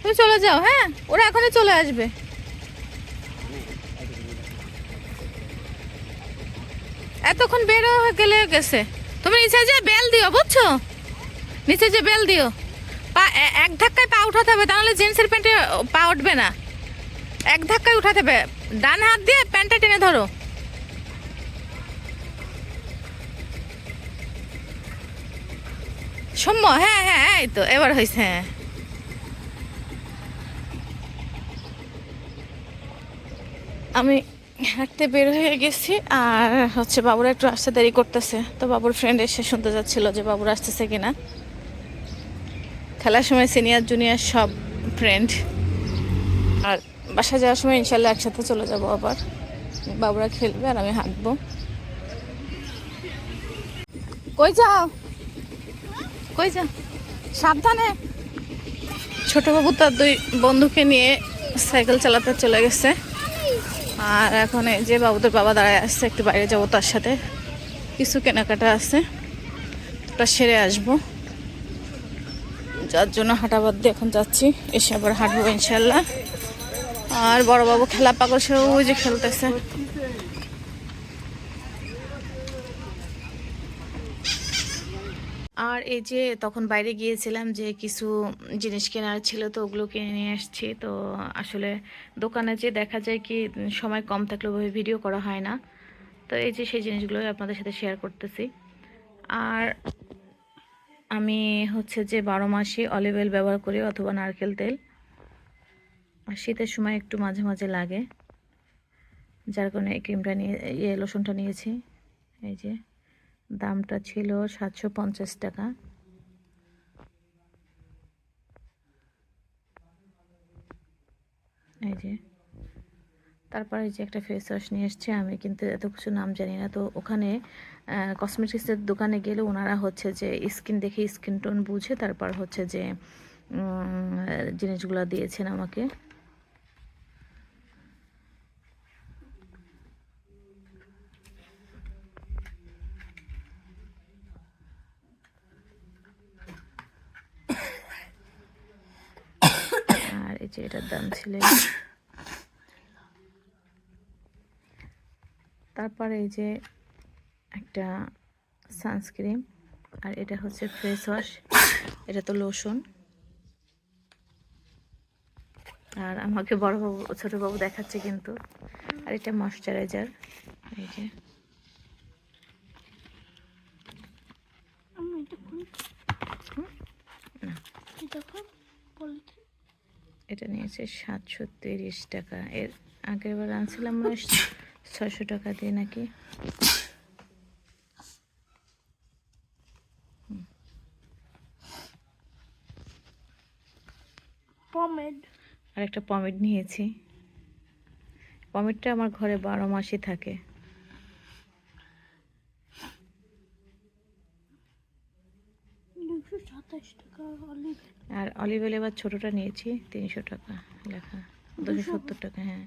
তুমি চলে যাও হ্যাঁ? ওরা এখনই চলে আসবে। এতক্ষণ বের হয়ে গেলে গেছে। তুমি নিচে যে বেল দিও, বুঝছ? নিচে যে বেল দিও। পা এক ধাক্কায় পা উঠাতে হবে, তাহলে জিন্সের প্যান্টে পা উঠবে না। এক ধাক্কায় উঠাতে হবে। ডান হাত দিয়ে প্যান্টটা টেনে ধরো। সৌম্য হ্যাঁ হ্যাঁ এই তো, এবার হয়েছে হ্যাঁ। আমি হাঁটতে বের হয়ে গেছি আর হচ্ছে বাবুরা একটু আসতে দেরি করতেছে। তো বাবুর ফ্রেন্ড এসে শুনতে যাচ্ছিল যে বাবুর আসতেছে কিনা। খেলার সময় সিনিয়র জুনিয়র সব ফ্রেন্ড আর বাসা যাওয়ার সময় ইনশাল্লাহ একসাথে চলে যাব আবার। বাবুরা খেলবে আর আমি হাঁটবো। কই যাও? কই যাও? সাবধানে। ছোট বাবু তার দুই বন্ধুকে নিয়ে সাইকেল চালাতে চলে গেছে। আর এখন এই যে বাবুদের বাবা দাঁড়ায় আসছে একটু বাইরে যাব তার সাথে। কিছু কেনাকাটা আছে, ওটা সেরে আসব। যার জন্য হাঁটা বাদ দিয়ে এখন যাচ্ছি, এসে আবার হাঁটবো ইনশাল্লাহ আর বড় বাবু খেলা পাগল, সেও যে খেলতেছে। আর এই যে তখন বাইরে গিয়েছিলাম যে কিছু জিনিস কেনার ছিল তো ওগুলো কিনে নিয়ে আসছি। তো আসলে দোকানে যে দেখা যায় কি, সময় কম থাকলে ওইভাবে ভিডিও করা হয় না। তো এই যে সেই জিনিসগুলোই আপনাদের সাথে শেয়ার করতেছি। আর আমি হচ্ছে যে বারো মাসে অলিভ অয়েল ব্যবহার করি অথবা নারকেল তেল। আর শীতের সময় একটু মাঝে মাঝে লাগে। যার কারণে ক্রিমটা নিয়ে ইয়ে লোশনটা নিয়েছি। এই যে। দামটা ছিল সাতশো পঞ্চাশ টাকা। এই যে। তারপরে যে একটা ফেস ওয়াশ নিয়ে এসছে, আমি কিন্তু এত কিছু নাম জানি না। তো ওখানে কসমেটিক্সের দোকানে গেলে ওনারা হচ্ছে যে স্কিন দেখে স্কিন টোন বুঝে তারপর হচ্ছে যে জিনিসগুলো দিয়েছেন আমাকে আর এই যে এটার দাম ছিল। তারপরে এই যে একটা সানস্ক্রিন আর এটা হচ্ছে ফেস ওয়াশ এটা তো লোশন আর আমাকে বড় বাবু ছোট বাবু দেখাচ্ছে কিন্তু। আর এটা ময়শ্চারাইজার এই যে আমি এটা কোন এটা কোন পলিথিন এটা নিয়েছে সাতশো তিরিশ টাকা। এর আগের বার আনছিলাম মনে ছয়শো টাকা দিয়ে নাকি। পমেড আর একটা পমিট নিয়েছি পমিটটা আমার ঘরে বারো মাসই থাকে দুশো সাতাশ টাকা অলিভ আর অলিভ অয়েল এবার ছোটোটা নিয়েছি, তিনশো টাকা লেখা। দুশো সত্তর টাকা হ্যাঁ।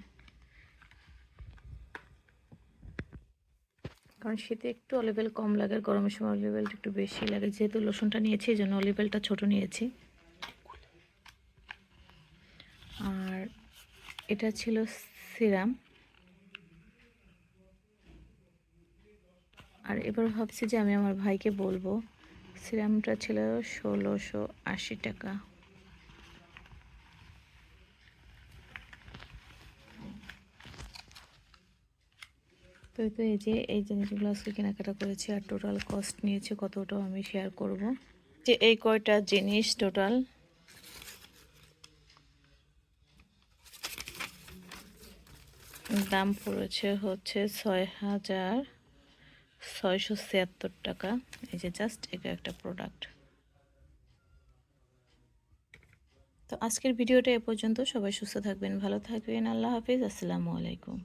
কারণ শীতে একটু অলিভ অয়েল কম লাগে আর গরমের সময় অলিভ অয়েলটা একটু বেশি লাগে। যেহেতু লোশনটা নিয়েছি, এই জন্য অলিভ অয়েলটা ছোটো নিয়েছি। আর এটা ছিল সিরাম। আর এবার ভাবছি যে আমি আমার ভাইকে বলব সিরামটা ছিল ষোলোশো আশি টাকা। তো তো এই যে এই জিনিসগুলো আজকে কেনাকাটা করেছি আর টোটাল কস্ট নিয়েছে কতটাও আমি শেয়ার করব। যে এই কয়টা জিনিস টোটাল দাম পড়েছে হচ্ছে ছয় হাজার ছয়শো ছিয়াত্তর টাকা। এই যে জাস্ট এটা একটা প্রোডাক্ট তো আজকের ভিডিওটা এ পর্যন্ত। সবাই সুস্থ থাকবেন, ভালো থাকবেন। আল্লাহ হাফিজ। আসসালামু আলাইকুম।